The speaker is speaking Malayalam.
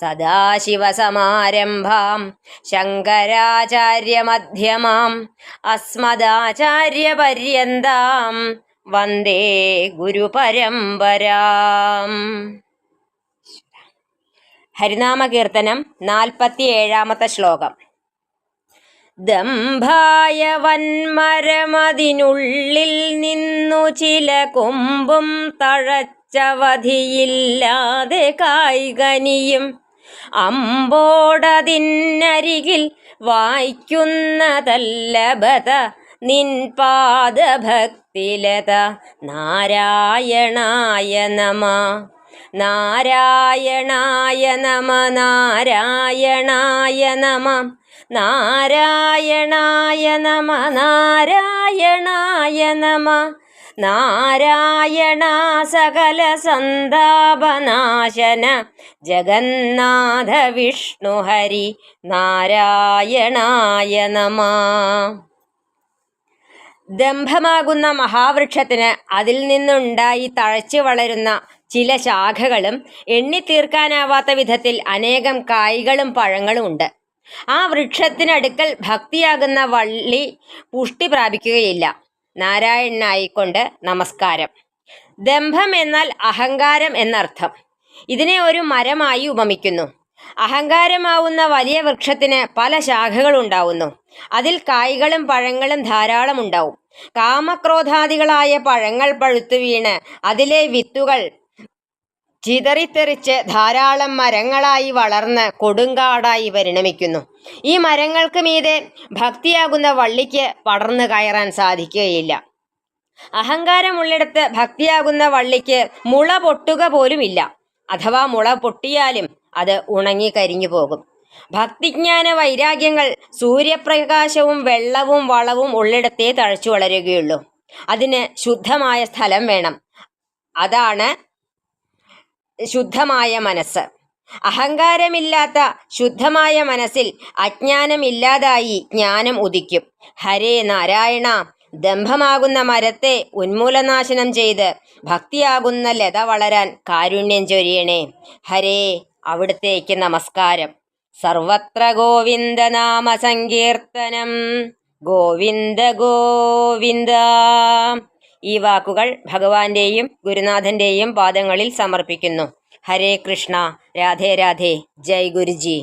സദാശിവസമാരംഭാം ശങ്കരാചാര്യമധ്യമാം അസ്മദാചാര്യപര്യന്താം വന്ദേ ഗുരുപരമ്പരാം. ഹരിനാമകീർത്തനം നാൽപ്പത്തിയേഴാമത്തെ ശ്ലോകം. ദംഭായ വന്മരമതിനുള്ളിൽ നിന്നു ചില കൊമ്പും തഴച്ചവധിയില്ലാതെ കായികനിയും അമ്പോടതിന്നരികിൽ വായിക്കുന്നതല്ല ബത നിൻ പാദഭക്തിലത നാരായണായ നമ. നാരായണായ നമ നാരായണായ നമ. നാരായണായ നമ നാരായണായ നമ. നാരായണ സകല സന്താപനാശന. ജഗന്നാഥ വിഷ്ണു ഹരി നാരായണായ നമ. ദംഭമാകുന്ന മഹാവൃക്ഷത്തിന് അതിൽ നിന്നുണ്ടായി തഴച്ചു വളരുന്ന ചില ശാഖകളും എണ്ണിത്തീർക്കാനാവാത്ത വിധത്തിൽ അനേകം കായ്കളും പഴങ്ങളും ഉണ്ട്. ആ വൃക്ഷത്തിനടുക്കൽ ഭക്തിയാകുന്ന വള്ളി പുഷ്ടി പ്രാപിക്കുകയില്ല. നാരായണനായിക്കൊണ്ട് നമസ്കാരം. ദംഭം എന്നാൽ അഹങ്കാരം എന്നർത്ഥം. ഇതിനെ ഒരു മരമായി ഉപമിക്കുന്നു. അഹങ്കാരമാവുന്ന വലിയ വൃക്ഷത്തിന് പല ശാഖകളുണ്ടാവുന്നു. അതിൽ കായ്കളും പഴങ്ങളും ധാരാളം ഉണ്ടാവും കാമക്രോധാദികളായ പഴങ്ങൾ പഴുത്തു വീണ് അതിലെ വിത്തുകൾ ചിതറിത്തെറിച്ച് ധാരാളം മരങ്ങളായി വളർന്ന് കൊടുങ്കാടായി പരിണമിക്കുന്നു. ഈ മരങ്ങൾക്ക് മീതെ ഭക്തിയാകുന്ന വള്ളിക്ക് പടർന്നു കയറാൻ സാധിക്കുകയില്ല. അഹങ്കാരമുള്ളിടത്ത് ഭക്തിയാകുന്ന വള്ളിക്ക് മുള പൊട്ടുക പോലുമില്ല. അഥവാ മുള പൊട്ടിയാലും അത് ഉണങ്ങി കരിഞ്ഞു പോകും. ഭക്തിജ്ഞാന വൈരാഗ്യങ്ങൾ സൂര്യപ്രകാശവും വെള്ളവും വളവും ഉള്ളിടത്തേ തഴച്ചു വളരുകയുള്ളൂ. അതിന് ശുദ്ധമായ സ്ഥലം വേണം. അതാണ് ശുദ്ധമായ മനസ്സ്. അഹങ്കാരമില്ലാത്ത ശുദ്ധമായ മനസ്സിൽ അജ്ഞാനമില്ലാതായി ജ്ഞാനം ഉദിക്കും. ഹരേ നാരായണ ദംഭമാകുന്ന മരത്തെ ഉന്മൂലനാശനം ചെയ്ത് ഭക്തിയാകുന്ന ലത വളരാൻ കാരുണ്യം ചൊരിയണേ. ഹരേ അവിടുത്തേക്ക് നമസ്കാരം. സർവത്ര ഗോവിന്ദ നാമ സങ്കീർത്തനം. ഗോവിന്ദ ഗോവിന്ദ. ഈ വാക്കുകൾ ഭഗവാന്റെയും ഗുരുനാഥന്റെയും പാദങ്ങളിൽ സമർപ്പിക്കുന്നു. ഹരേ കൃഷ്ണ. രാധേ രാധേ. ജയ് ഗുരുജി.